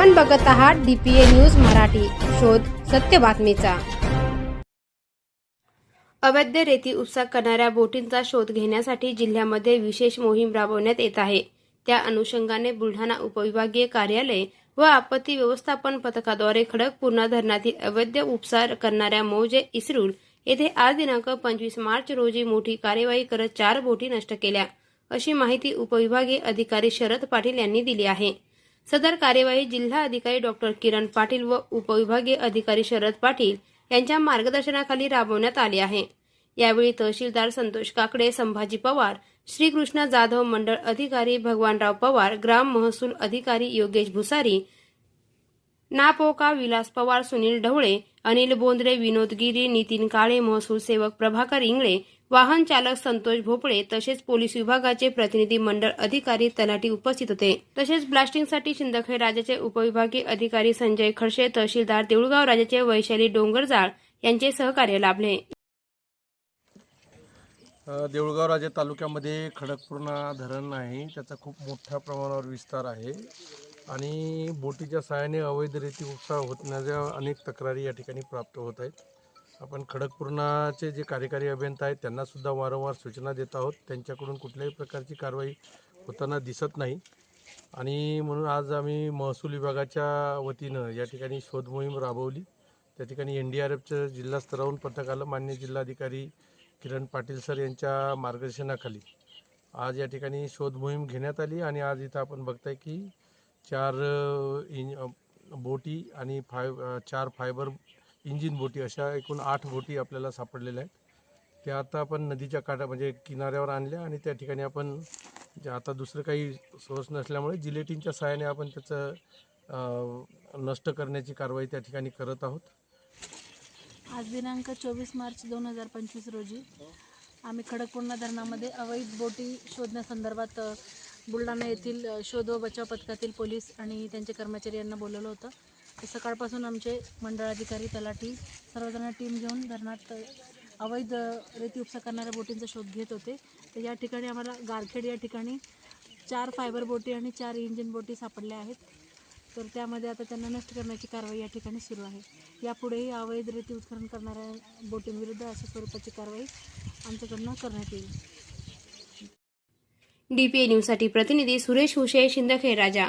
आपण बघत आहात डीपीए न्यूज मराठी. शोध सत्य बातमीचा. अवैध रेती उपसा करणाऱ्या बोटींचा शोध घेण्यासाठी जिल्ह्यामध्ये विशेष मोहीम राबवण्यात येत आहे. त्या अनुषंगाने बुलढाणा उपविभागीय कार्यालय व आपत्ती व्यवस्थापन पथकाद्वारे खडकपूर्णा धरणातील अवैध उपसा करणाऱ्या मौजे इसरूल येथे आज दिनांक पंचवीस मार्च रोजी मोठी कार्यवाही करत चार बोटी नष्ट केल्या. अशी माहिती उपविभागीय अधिकारी शरद पाटील यांनी दिली आहे. सदर कार्यवाही जिल्हा अधिकारी डॉक्टर किरण पाटील व उपविभागीय अधिकारी शरद पाटील यांच्या मार्गदर्शनाखाली राबवण्यात आली आहे. यावेळी तहसीलदार संतोष काकडे संभाजी पवार श्रीकृष्ण जाधव मंडळ अधिकारी भगवानराव पवार ग्राम महसूल अधिकारी योगेश भुसारी नापोका विलास पवार सुनील ढवळे अनिल बोंद्रे विनोद गिरी नितीन काळे महसूल सेवक प्रभाकर इंगळे वाहन चालक संतोष भोपळे तसेच पोलीस विभागाचे प्रतिनिधी मंडळ अधिकारी तलाठी उपस्थित होते. तसेच ब्लास्टिंगसाठी शिंदखे राजाचे उपविभागीय अधिकारी संजय खडसे तहसीलदार देऊळगाव राजाचे वैशाली डोंगरजाळ यांचे सहकार्य लाभले. देऊळगाव राजा तालुक्यामध्ये खडकपूर्णा धरण आहे त्याचा खूप मोठ्या प्रमाणावर विस्तार आहे आणि बोटीच्या सहाय्याने अवैध रेती उपसा होण्याच्या अनेक तक्रारी या ठिकाणी प्राप्त होत आहेत. आपण खडकपूर्णाचे जे कार्यकारी अभियंता आहेत त्यांनासुद्धा वारंवार सूचना देत आहोत. त्यांच्याकडून कुठल्याही प्रकारची कारवाई होताना दिसत नाही. आणि म्हणून आज आम्ही महसूल विभागाच्या वतीनं या ठिकाणी शोध मोहीम राबवली. त्या ठिकाणी एन डी आर एफचं जिल्हास्तरावरून पथक आलं. मान्य जिल्हाधिकारी किरण पाटील सर यांच्या मार्गदर्शनाखाली आज या ठिकाणी शोध मोहीम घेण्यात आली. आणि आज इथं आपण बघताय की चार इंज बोटी आणि फाय चार फायबर इंजिन बोटी अशा एकूण आठ बोटी आपल्याला सापडलेल्या आहेत. त्या आता आपण नदीच्या काठा म्हणजे किनाऱ्यावर आणल्या आणि त्या ठिकाणी आपण जे आता दुसरं काही सोर्स नसल्यामुळे जिलेटिनच्या सहाय्याने आपण त्याचं नष्ट करण्याची कारवाई त्या ठिकाणी करत आहोत. आज दिनांक चोवीस मार्च दोन हजार पंचवीस रोजी आम्ही खडकपूर्णा धरणामध्ये अवैध बोटी शोधण्यासंदर्भात बुलढाणा येथील शोध व बचाव पथकातील पोलीस आणि त्यांचे कर्मचारी यांना बोलवलं होतं. सकाळपासून आमचे मंडळाधिकारी तलाठी सर्वजण टीम घेऊन धरणात अवैध रेती उपसा करणाऱ्या बोटींचा शोध घेत होते. तर या ठिकाणी आम्हाला गारखेड या ठिकाणी चार फायबर बोटी आणि चार इंजिन बोटी सापडल्या आहेत. तर त्यामध्ये आता त्यांना नष्ट करण्याची कारवाई या ठिकाणी सुरू आहे. यापुढेही अवैध रेती उत्खनन करणाऱ्या बोटींविरुद्ध अशा स्वरूपाची कारवाई आमच्याकडनं करण्यात येईल. डीपीए न्यूजसाठी प्रतिनिधी सुरेश हुशे शिंदखे राजा.